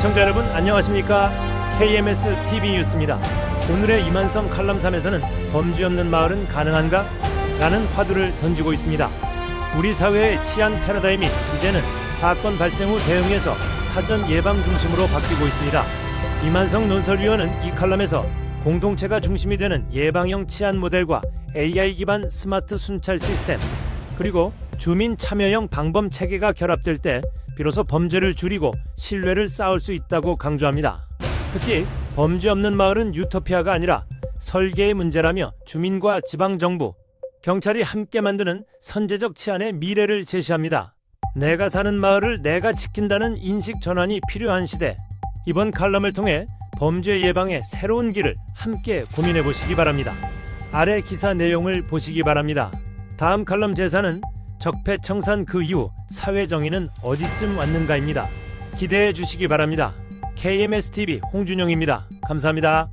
시청자 여러분 안녕하십니까? KMS TV 뉴스입니다. 오늘의 이만성 칼럼 3에서는 범죄 없는 마을은 가능한가? 라는 화두를 던지고 있습니다. 우리 사회의 치안 패러다임이 이제는 사건 발생 후 대응에서 사전 예방 중심으로 바뀌고 있습니다. 이만성 논설위원은 이 칼럼에서 공동체가 중심이 되는 예방형 치안 모델과 AI 기반 스마트 순찰 시스템 그리고 주민 참여형 방범 체계가 결합될 때 비로소 범죄를 줄이고 신뢰를 쌓을 수 있다고 강조합니다. 특히 범죄 없는 마을은 유토피아가 아니라 설계의 문제라며 주민과 지방 정부, 경찰이 함께 만드는 선제적 치안의 미래를 제시합니다. 내가 사는 마을을 내가 지킨다는 인식 전환이 필요한 시대. 이번 칼럼을 통해 범죄 예방의 새로운 길을 함께 고민해 보시기 바랍니다. 아래 기사 내용을 보시기 바랍니다. 다음 칼럼 제사는 적폐청산 그 이후 사회 정의는 어디쯤 왔는가입니다. 기대해 주시기 바랍니다. KMS TV 홍준영입니다. 감사합니다.